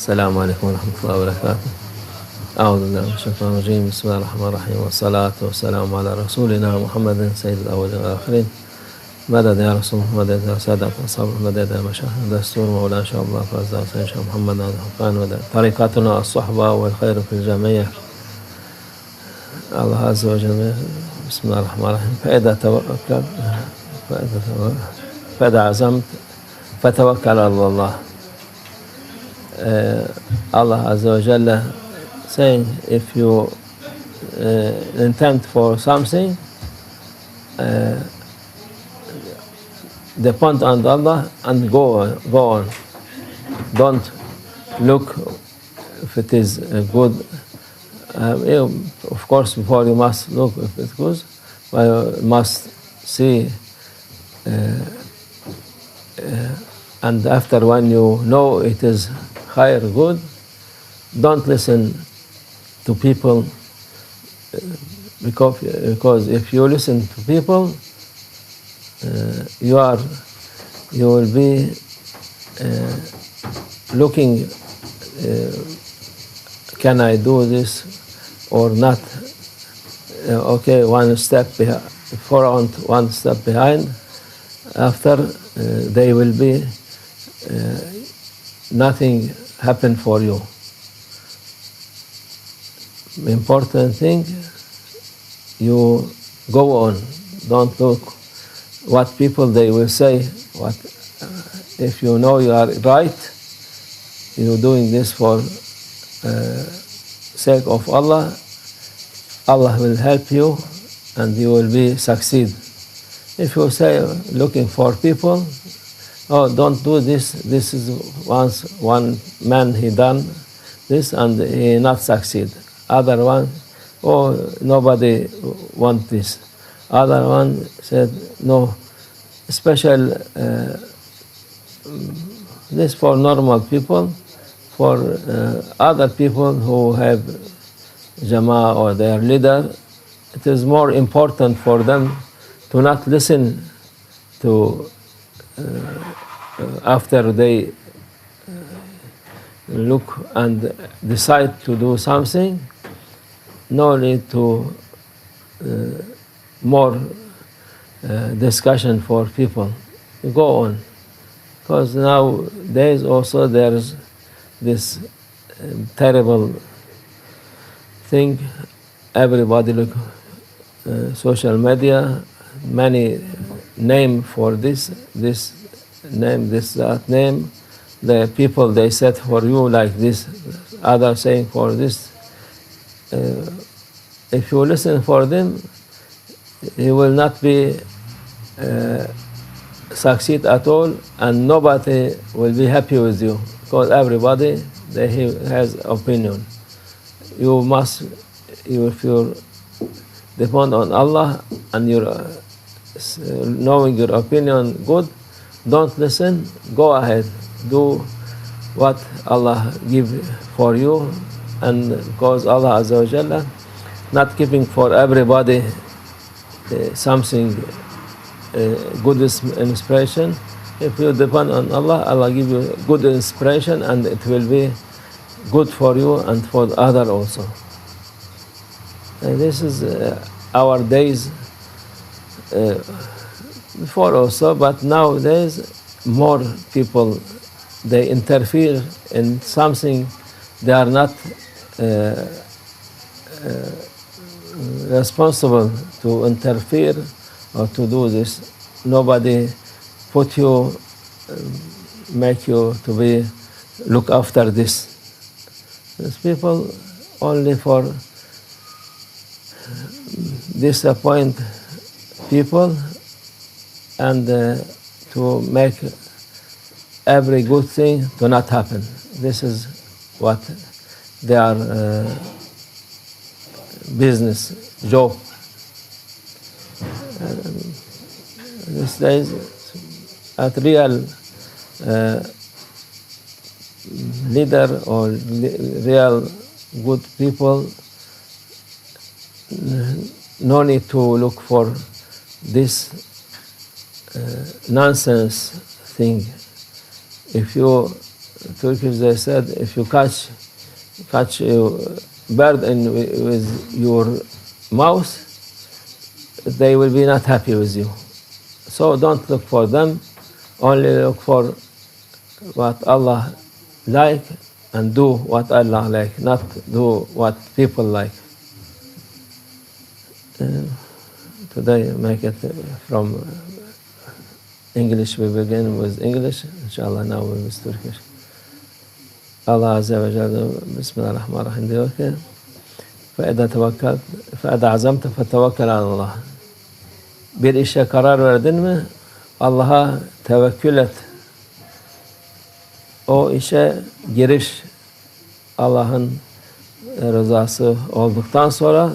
السلام عليكم ورحمة الله وبركاته. أعوذ بالله من الشيطان الرجيم. بسم الله الرحمن الرحيم. والصلاة والسلام على رسولنا محمد سيد الأولين والآخرين. مدد يا رسول مدد يا سادة الصبر مدد يا مشايخ دستور مولانا شاء الله فاز حسين شيخ محمد هذا حقان ودى طريقتنا الصحبة والخير في الجميع. الله عز وجل بسم الله الرحمن الرحيم. فإذا توكل فإذا, فإذا عزمت فتوكل على الله. Allah Azza wa Jalla saying if you uh, intend for something uh, depend on Allah and go go on. Don't look if it is uh, good um, of course before you must look if it's good but you must see uh, uh, and after when you know it is higher good, don't listen to people uh, because, because if you listen to people, uh, you are you will be uh, looking. can I do this or not? okay, one step front, one step behind. After they will be nothing happen for you. Important thing, you go on. Don't look what people they will say. What if you know you are right? You're doing this for uh, sake of Allah. Allah will help you, and you will be succeed. If you say looking for people, oh, don't do this. This is once one man he done this and he not succeed. Other one, oh, nobody want this. Other one said no. Special uh, this for normal people. For uh, other people who have Jama or their leader, it is more important for them to not listen to uh, after they look and decide to do something, no need to uh, more uh, discussion for people. Go on. Because nowadays also there's this um, terrible thing. Everybody look uh, social media, many name for this, this name, this that name. The people they said for you like this, other saying for this. Uh, if you listen for them, you will not be uh, succeed at all, and nobody will be happy with you because everybody they has opinion. You must, you, if you depend on Allah and you're uh, knowing your opinion good, don't listen. Go ahead, do what Allah give for you, and because Allah Azza wa Jalla not giving for everybody uh, something uh, good inspiration. If you depend on Allah, Allah give you good inspiration, and it will be good for you and for the other also. And this is uh, our days uh, before also, but nowadays more people they interfere in something they are not uh, uh, responsible to interfere or to do this. Nobody put you, make you to be look after this. These people only for disappoint people and uh, to make every good thing to not happen. This is what their uh, business job. Um, these days, at real uh, leader or real good people, no need to look for this uh, nonsense thing. If you Turkish they said if you catch catch a bird in, with your mouth, they will be not happy with you. So don't look for them. Only look for what Allah like and do what Allah like, not do what people like. Uh, today make it from English. We begin with English. Inshallah now we with Turkish. Allah Azze ve Celle Bismillahirrahmanirrahim diyor ki فَاَذَا tevakkal فَاَذَا عَزَمْتَ فَتَوَكَّلْ عَلَى اللّٰهِ Bir işe karar verdin mi Allah'a tevekkül et. O işe giriş Allah'ın rızası olduktan sonra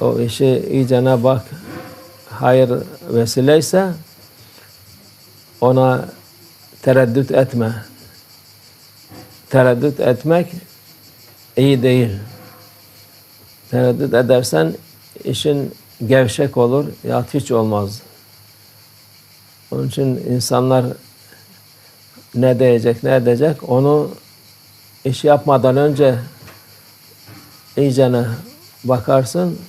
o işi iyicene bak hayır vesileyse ona tereddüt etme. Tereddüt etmek iyi değil. Tereddüt edersen işin gevşek olur ya hiç olmaz. Onun için insanlar ne diyecek, ne edecek onu iş yapmadan önce iyicene bakarsın.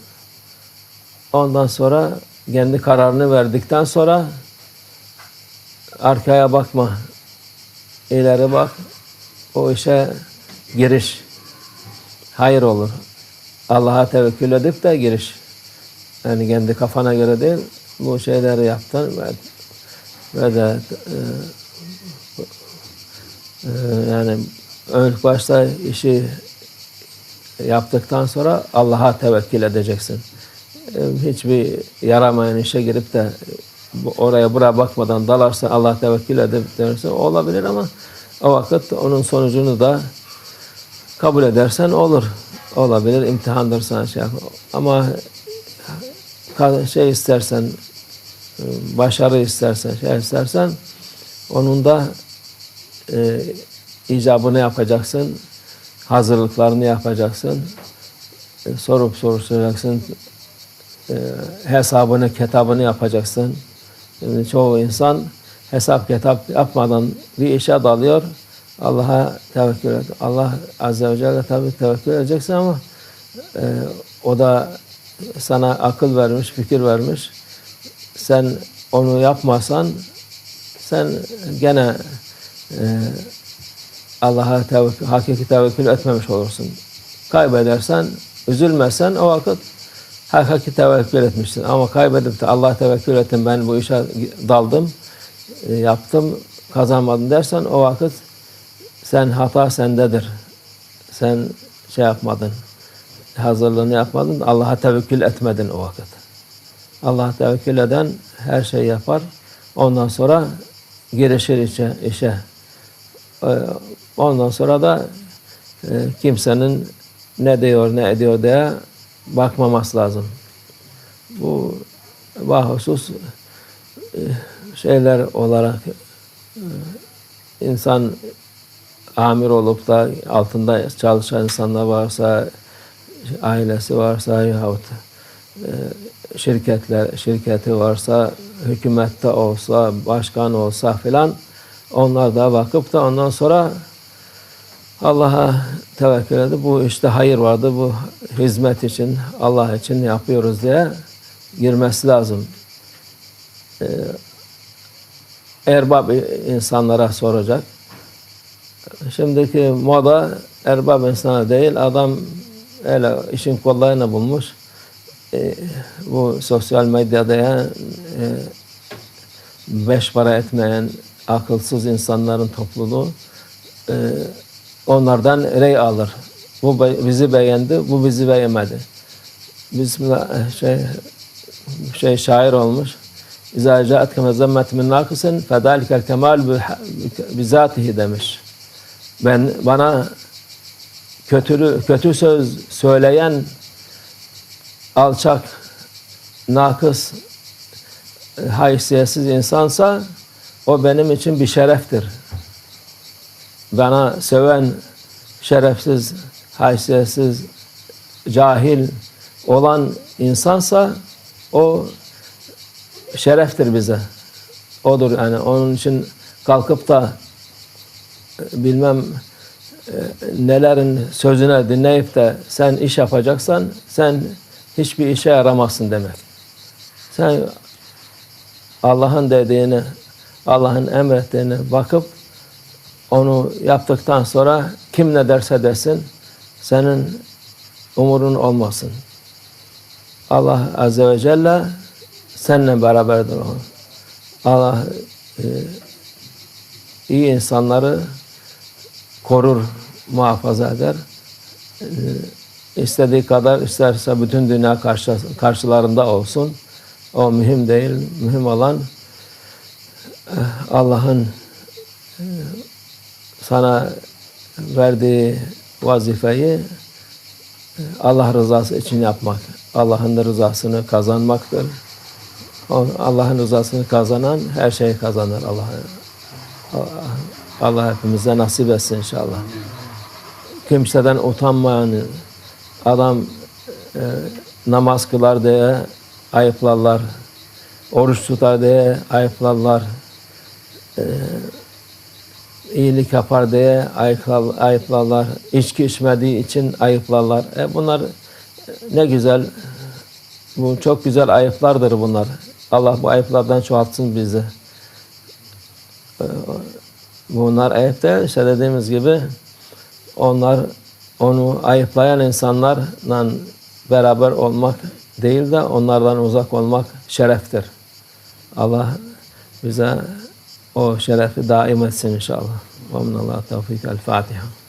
Ondan sonra kendi kararını verdikten sonra arkaya bakma. ileri bak. O işe giriş. Hayır olur. Allah'a tevekkül edip de giriş. Yani kendi kafana göre değil, bu şeyleri yaptın ve, ve de e, e, yani ilk başta işi yaptıktan sonra Allah'a tevekkül edeceksin. E, hiçbir yaramayan işe girip de oraya buraya bakmadan dalarsa Allah tevekkül edip derse olabilir ama o vakit onun sonucunu da kabul edersen olur. Olabilir, imtihandır sana şey yap. Ama şey istersen, başarı istersen, şey istersen onun da e, icabını yapacaksın, hazırlıklarını yapacaksın, e, sorup soruşturacaksın, e, hesabını, kitabını yapacaksın. Şimdi çoğu insan hesap kitap yapmadan bir işe dalıyor. Allah'a tevekkül et. Allah Azze ve Celle tabi tevekkül edeceksin ama e, o da sana akıl vermiş, fikir vermiş. Sen onu yapmasan sen gene e, Allah'a tevekkül, hakiki tevekkül etmemiş olursun. Kaybedersen, üzülmezsen o vakit hakiki tevekkül etmişsin. Ama kaybedip de Allah tevekkül ettim, ben bu işe daldım, e, yaptım, kazanmadım dersen o vakit sen hata sendedir. Sen şey yapmadın, hazırlığını yapmadın, Allah'a tevekkül etmedin o vakit. Allah'a tevekkül eden her şeyi yapar. Ondan sonra girişir işe. işe. E, ondan sonra da e, kimsenin ne diyor, ne ediyor diye bakmaması lazım. Bu bahusus e, şeyler olarak insan amir olup da altında çalışan insanlar varsa, ailesi varsa yahut e, şirketler, şirketi varsa, hükümette olsa, başkan olsa filan onlar da bakıp da ondan sonra Allah'a tevekkül edip bu işte hayır vardı, bu hizmet için, Allah için yapıyoruz diye girmesi lazım. Ee, erbab insanlara soracak. Şimdiki moda erbab insana değil, adam öyle işin kolayını bulmuş. E, bu sosyal medyada ya, e, beş para etmeyen akılsız insanların topluluğu e, onlardan rey alır. Bu bizi beğendi, bu bizi beğenmedi. Bismillah şey şey şair olmuş. İza ca'atke mezemmet min nakisin fedalikel kemal bizatihi demiş ben bana kötü kötü söz söyleyen alçak, nakıs, haysiyetsiz insansa o benim için bir şereftir. Bana seven şerefsiz, haysiyetsiz, cahil olan insansa o şereftir bize. Odur yani onun için kalkıp da bilmem e, nelerin sözüne dinleyip de sen iş yapacaksan sen hiçbir işe yaramazsın demek. Sen Allah'ın dediğini, Allah'ın emrettiğini bakıp onu yaptıktan sonra kim ne derse desin senin umurun olmasın. Allah Azze ve Celle seninle beraberdir o. Allah e, iyi insanları korur, muhafaza eder. E, istediği kadar isterse bütün dünya karşı, karşılarında olsun. O mühim değil. Mühim olan e, Allah'ın e, sana verdiği vazifeyi e, Allah rızası için yapmak. Allah'ın rızasını kazanmaktır. Allah'ın rızasını kazanan her şeyi kazanır. Allah Allah hepimize nasip etsin inşallah. Kimseden utanmayan adam e, namaz kılar diye ayıplarlar. Oruç tutar diye ayıplarlar. E, iyilik yapar diye ayıplar- ayıplarlar. İçki içmediği için ayıplarlar. E bunlar ne güzel. Bu çok güzel ayıplardır bunlar. Allah bu ayıplardan çoğaltsın bizi. E, Bunlar ayıp değil. İşte dediğimiz gibi onlar onu ayıplayan insanlarla beraber olmak değil de onlardan uzak olmak şereftir. Allah bize وشرف دائمة إن شاء الله. ومن الله التوفيق. الفاتحة.